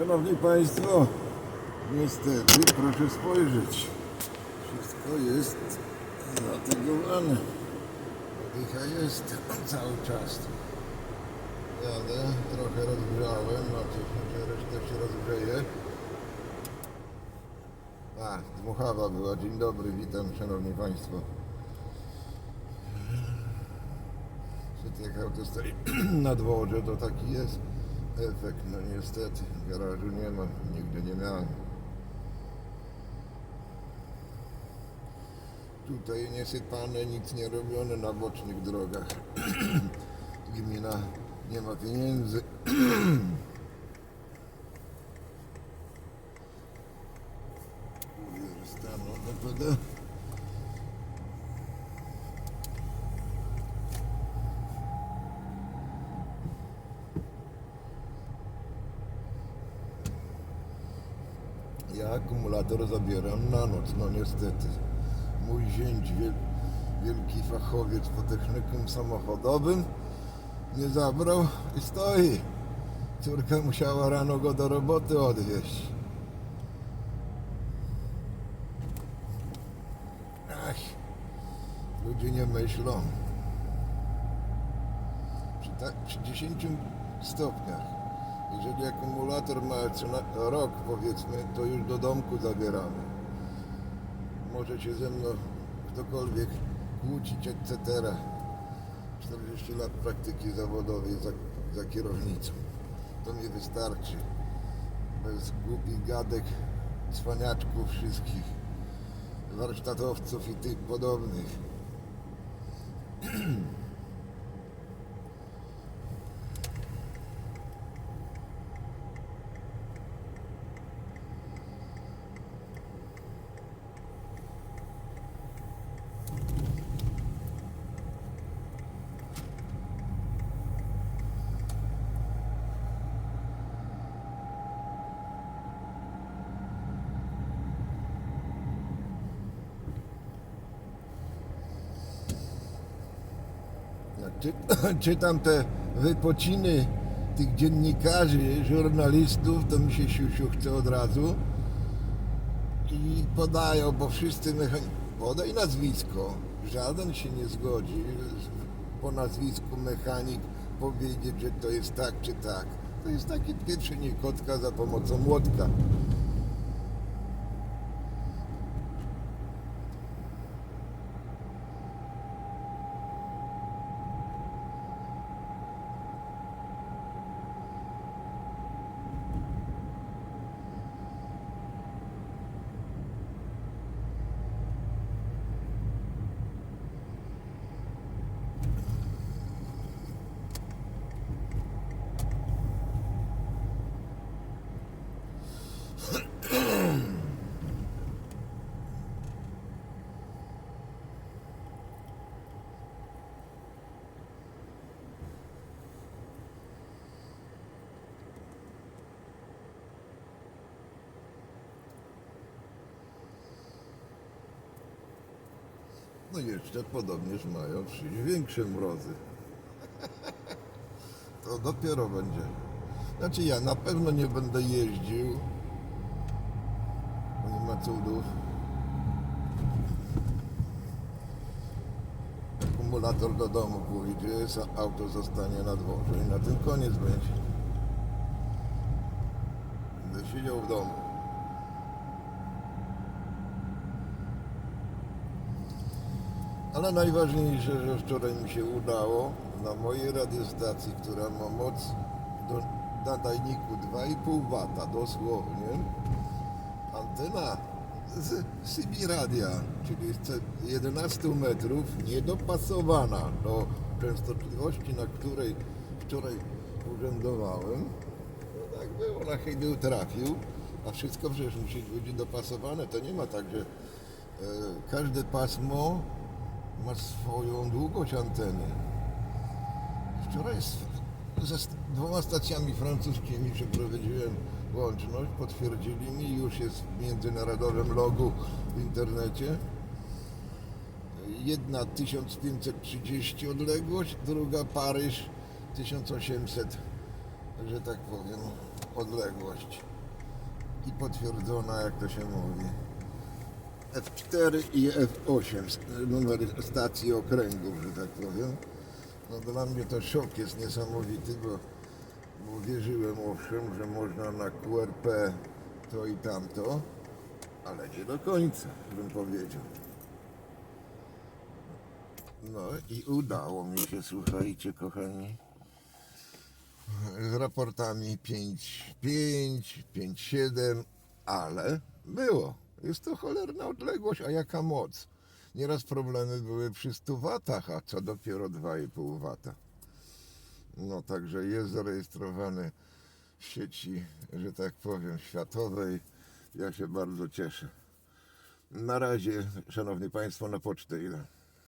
Szanowni Państwo, niestety proszę spojrzeć. Wszystko jest zatygowane. Dycha jest cały czas. Jadę, trochę rozgrzałem, no cóż, że resztę się rozgrzeje. A, dmuchawa była. Dzień dobry, witam Szanowni Państwo. Przed jak auto stoi na dworze, to taki jest efekt. No niestety, garażu nie ma, nigdy nie miałem. Tutaj niesypane, nic nie robione na bocznych drogach. Gmina nie ma pieniędzy. Akumulator zabieram na noc, no niestety. Mój zięć, wiel, wielki fachowiec po technikum samochodowym, nie zabrał i stoi. Córka musiała rano go do roboty odwieźć. Ach, ludzie nie myślą. Przy, tak, przy 10 stopniach, jeżeli akumulator ma rok powiedzmy, to już do domku zabieramy. Może się ze mną ktokolwiek kłócić, etc. 40 lat praktyki zawodowej za, za kierownicą. To mi wystarczy. Bez głupich gadek, cwaniaczków wszystkich, warsztatowców i tych podobnych. czy, czytam te wypociny tych dziennikarzy, żurnalistów, to mi się siusiu chce od razu. I podają, bo wszyscy mechanicy... Podaj nazwisko. Żaden się nie zgodzi po nazwisku mechanik powiedzieć, że to jest tak czy tak. To jest takie pieprzenie kotka za pomocą młotka. No jeszcze podobnież mają przyjść większe mrozy. To dopiero będzie. Znaczy ja na pewno nie będę jeździł. Nie ma cudów. Akumulator do domu pójdzie, sa- auto zostanie na dworze i na tym koniec będzie. Będę siedział w domu. Ale najważniejsze, że wczoraj mi się udało na mojej radiostacji, która ma moc do nadajniku 2,5 W dosłownie, antena z CB radia, czyli z ce- 11 metrów, niedopasowana do częstotliwości, na której wczoraj urzędowałem. No tak było, na chybił trafił, a wszystko przecież musi być dopasowane. To nie ma tak, że e, każde pasmo ma swoją długość anteny. Wczoraj z, ze dwoma stacjami francuskimi przeprowadziłem łączność, potwierdzili mi, już jest w międzynarodowym logu w internecie. Jedna 1530 odległość, druga Paryż 1800, że tak powiem, odległość. i potwierdzona, jak to się mówi. F4 i F8, s- numery stacji okręgów, że tak powiem. No dla mnie to szok jest niesamowity, bo, bo wierzyłem owszem, że można na QRP to i tamto, ale nie do końca, bym powiedział. No i udało mi się, słuchajcie kochani, z raportami 5.5, 5.7, ale było. Jest to cholerna odległość, a jaka moc. Nieraz problemy były przy 100 watach, a co dopiero 2,5 wata. No także jest zarejestrowany w sieci, że tak powiem, światowej. Ja się bardzo cieszę. Na razie, szanowni państwo, na pocztę ile?